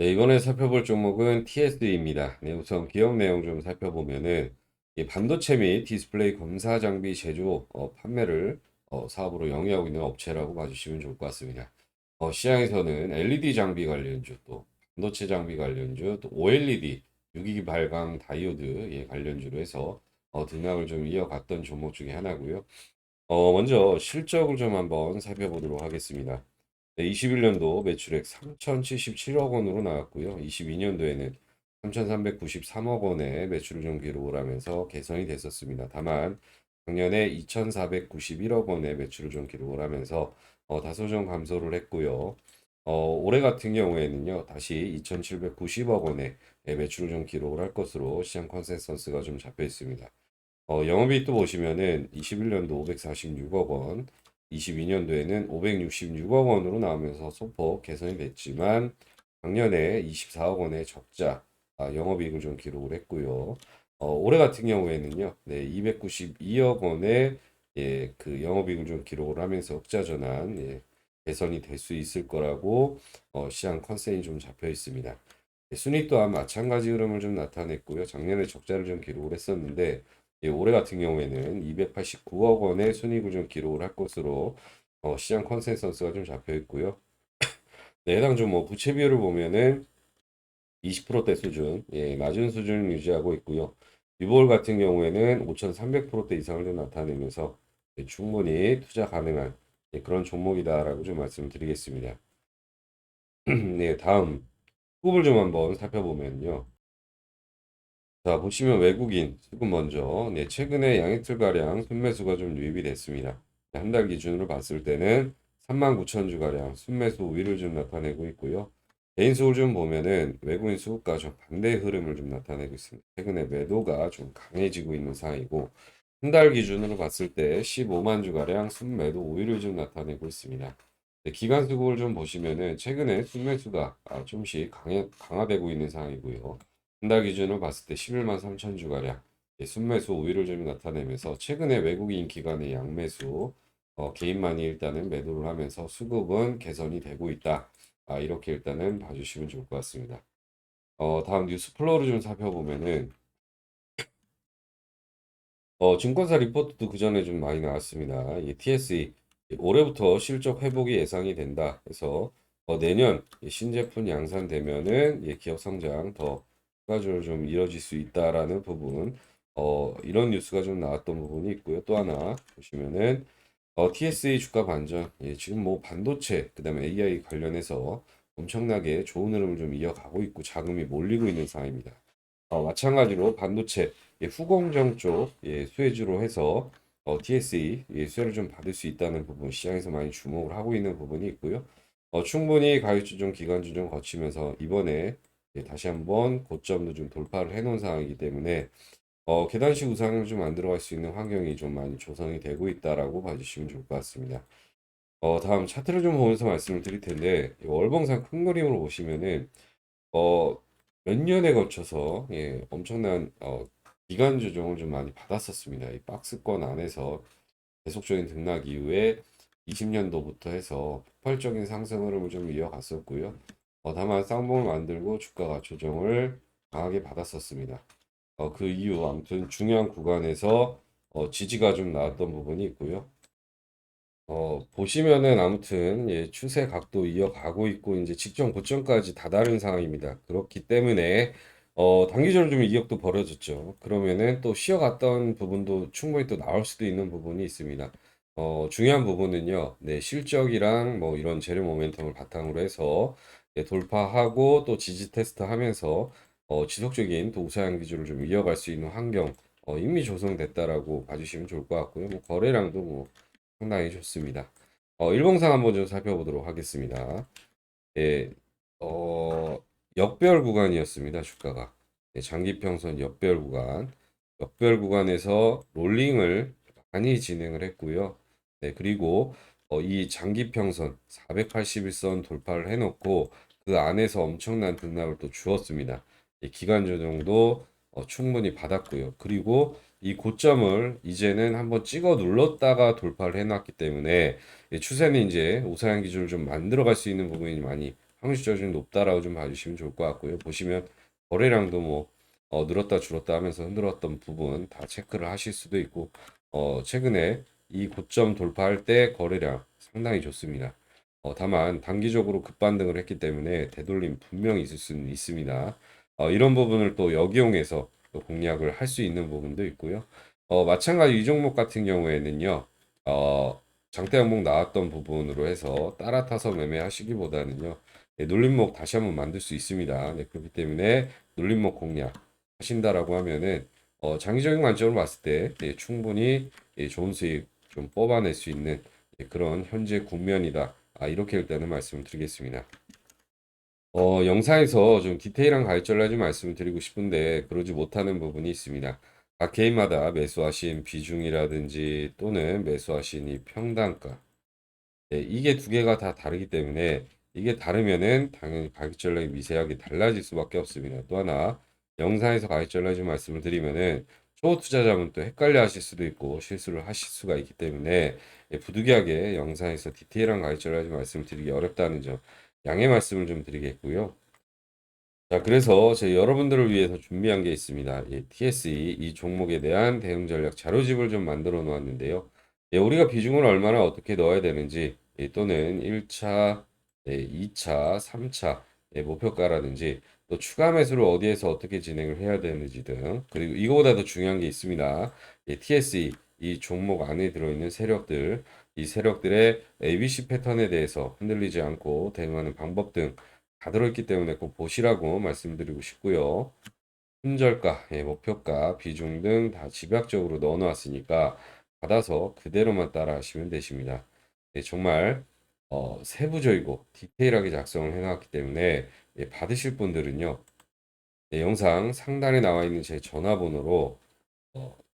네, 이번에 살펴볼 종목은 TS입니다. 네, 우선 기업 내용 좀 살펴보면은 이 반도체 및 디스플레이 검사 장비 제조, 어, 판매를 어, 사업으로 영위하고 있는 업체라고 봐주시면 좋을 것 같습니다. 어, 시장에서는 LED 장비 관련주, 또 반도체 장비 관련주, 또 OLED 유기 발광 다이오드 예, 관련주로 해서 어, 등락을 좀 이어갔던 종목 중에 하나고요. 어, 먼저 실적을 좀 한번 살펴보도록 하겠습니다. 네, 21년도 매출액 3,077억 원으로 나왔고요. 22년도에는 3,393억 원의 매출을 좀 기록을 하면서 개선이 됐었습니다. 다만 작년에 2,491억 원의 매출을 좀 기록을 하면서 어, 다소 좀 감소를 했고요. 어, 올해 같은 경우에는요, 다시 2,790억 원의 매출을 좀 기록을 할 것으로 시장 컨센서스가 좀 잡혀 있습니다. 어, 영업이익도 보시면은 21년도 546억 원, 22년도에는 566억 원으로 나오면서 소폭 개선이 됐지만 작년에 24억 원의 적자 아, 영업이익을 좀 기록을 했고요. 어, 올해 같은 경우에는요, 네, 292억 원의 예, 그 영업이익을 좀 기록을 하면서 흑자 전환 예, 개선이 될 수 있을 거라고 어, 시장 컨센이 좀 잡혀 있습니다. 예, 순익 또한 마찬가지 흐름을 좀 나타냈고요. 작년에 적자를 좀 기록을 했었는데 예, 올해 같은 경우에는 289억 원의 순이익을 좀 기록을 할 것으로 어, 시장 컨센서스가 좀 잡혀 있고요. 네, 해당 종목 부채 비율을 보면은 20%대 수준, 예, 낮은 수준을 유지하고 있고요. 유볼 같은 경우에는 5,300%대 이상을 좀 나타내면서 예, 충분히 투자 가능한 예, 그런 종목이다라고 좀 말씀드리겠습니다. 네, 다음 수급을 좀 한번 살펴보면요. 자, 보시면 외국인 수급 먼저 네, 최근에 양이틀가량 순매수가 좀 유입이 됐습니다. 한 달 기준으로 봤을 때는 39,000주가량 순매수 우위를 좀 나타내고 있고요. 개인 수급을 좀 보면은 외국인 수급과 좀 반대의 흐름을 좀 나타내고 있습니다. 최근에 매도가 좀 강해지고 있는 상황이고 한 달 기준으로 봤을 때 15만 주가량 순매도 우위를 좀 나타내고 있습니다. 네, 기간 수급을 좀 보시면은 최근에 순매수가 아, 좀씩 강해, 강화되고 있는 상황이고요. 한달 기준으로 봤을 때 11만 3천 주가량 예, 순매수 우위를 좀 나타내면서 최근에 외국인 기관의 양매수 어, 개인만이 일단은 매도를 하면서 수급은 개선이 되고 있다. 아, 이렇게 일단은 봐주시면 좋을 것 같습니다. 어, 다음 뉴스 플로우를 좀 살펴보면은 어, 증권사 리포트도 그 전에 좀 많이 나왔습니다. 이 TSE 올해부터 실적 회복이 예상이 된다. 그래서 어, 내년 이 신제품 양산되면은 예, 기업 성장 더 추가적으로 좀 이뤄질 수 있다라는 부분, 어, 이런 뉴스가 좀 나왔던 부분이 있고요. 또 하나 보시면은 어, TSA 주가 반전, 예, 지금 뭐 반도체, 그다음에 AI 관련해서 엄청나게 좋은 흐름을 좀 이어가고 있고 자금이 몰리고 있는 상황입니다. 어, 마찬가지로 반도체 예, 후공정 쪽 예, 수혜주로 해서 어, TSE 예, 수혜를 좀 받을 수 있다는 부분 시장에서 많이 주목을 하고 있는 부분이 있고요. 어, 충분히 가격 조정 기간 조정 거치면서 이번에 예, 다시 한번 고점도 좀 돌파를 해 놓은 상황이기 때문에 어, 계단식 우상을 좀 만들어갈 수 있는 환경이 좀 많이 조성이 되고 있다라고 봐주시면 좋을 것 같습니다. 어, 다음 차트를 좀 보면서 말씀을 드릴 텐데 이 월봉상 큰 그림으로 보시면은 어, 몇 년에 거쳐서 예, 엄청난 어, 기간 조정을 좀 많이 받았었습니다. 이 박스권 안에서 계속적인 등락 이후에 20년도부터 해서 폭발적인 상승 흐름을 좀 이어갔었고요. 어, 다만 쌍봉을 만들고 주가가 조정을 강하게 받았었습니다. 어, 그 이후 아무튼 중요한 구간에서 어, 지지가 좀 나왔던 부분이 있고요. 어, 보시면은 아무튼 예, 추세 각도 이어가고 있고 이제 직전 고점까지 다다른 상황입니다. 그렇기 때문에 어, 단기적으로 좀 이격도 벌어졌죠. 그러면은 또 쉬어갔던 부분도 충분히 또 나올 수도 있는 부분이 있습니다. 어, 중요한 부분은요, 네, 실적이랑 뭐 이런 재료 모멘텀을 바탕으로 해서 예, 돌파하고 또 지지 테스트 하면서 어, 지속적인 또 우상향 기조를 좀 이어갈 수 있는 환경 어, 이미 조성됐다라고 봐주시면 좋을 것 같고요. 뭐 거래량도 뭐 상당히 좋습니다. 어, 일봉상 한번 좀 살펴보도록 하겠습니다. 예, 어, 역별 구간이었습니다. 주가가 예, 장기평선 역별 구간, 역별 구간에서 롤링을 많이 진행을 했고요. 네, 그리고 어, 이 장기평선 481선 돌파를 해놓고 그 안에서 엄청난 등락을 또 주었습니다. 이 기간 조정도 어, 충분히 받았고요. 그리고 이 고점을 이제는 한번 찍어 눌렀다가 돌파를 해놨기 때문에 이 추세는 이제 우상향 기준을 좀 만들어 갈 수 있는 부분이 많이 확률적으로 좀 높다라고 좀 봐주시면 좋을 것 같고요. 보시면 거래량도 뭐 어, 늘었다 줄었다 하면서 흔들었던 부분 다 체크를 하실 수도 있고 어, 최근에 이 고점 돌파할 때 거래량 상당히 좋습니다. 어, 다만 단기적으로 급반등을 했기 때문에 되돌림 분명히 있을 수는 있습니다. 어, 이런 부분을 또 역이용해서 또 공략을 할 수 있는 부분도 있고요. 어, 마찬가지 이 종목 같은 경우에는요. 어, 장대 항목 나왔던 부분으로 해서 따라 타서 매매하시기보다는요. 네, 눌림목 다시 한번 만들 수 있습니다. 네, 그렇기 때문에 눌림목 공략 하신다라고 하면은 어, 장기적인 관점으로 봤을 때 네, 충분히 예, 좋은 수익 좀 뽑아낼 수 있는 예, 그런 현재 국면이다. 아, 이렇게 일단은 말씀을 드리겠습니다. 어, 영상에서 좀 디테일한 가이드를 좀 말씀을 드리고 싶은데 그러지 못하는 부분이 있습니다. 각 개인마다 매수하신 비중이라든지 또는 매수하신 이 평단가 네, 이게 두 개가 다 다르기 때문에 이게 다르면은 당연히 가격 전략이 미세하게 달라질 수밖에 없습니다. 또 하나 영상에서 가격 전략 좀 말씀을 드리면은 초보 투자자분 또 헷갈려 하실 수도 있고 실수를 하실 수가 있기 때문에 예, 부득이하게 영상에서 디테일한 전략 좀 말씀을 드리기 어렵다는 점 양해 말씀을 좀 드리겠고요. 자, 그래서 제 여러분들을 위해서 준비한 게 있습니다. 예, TSE 이 종목에 대한 대응 전략 자료집을 좀 만들어 놓았는데요. 예, 우리가 비중을 얼마나 어떻게 넣어야 되는지 예, 또는 1차, 예, 2차, 3차 예, 목표가라든지 또 추가 매수를 어디에서 어떻게 진행을 해야 되는지 등 그리고 이거보다 더 중요한 게 있습니다. 예, TSE 이 종목 안에 들어있는 세력들 이 세력들의 ABC 패턴에 대해서 흔들리지 않고 대응하는 방법 등 다 들어있기 때문에 꼭 보시라고 말씀드리고 싶고요. 손절가, 예, 목표가, 비중 등 다 집약적으로 넣어 놓았으니까 받아서 그대로만 따라 하시면 되십니다. 예, 정말 어, 세부적이고 디테일하게 작성을 해놨기 때문에 예, 받으실 분들은요. 예, 영상 상단에 나와 있는 제 전화번호로 어,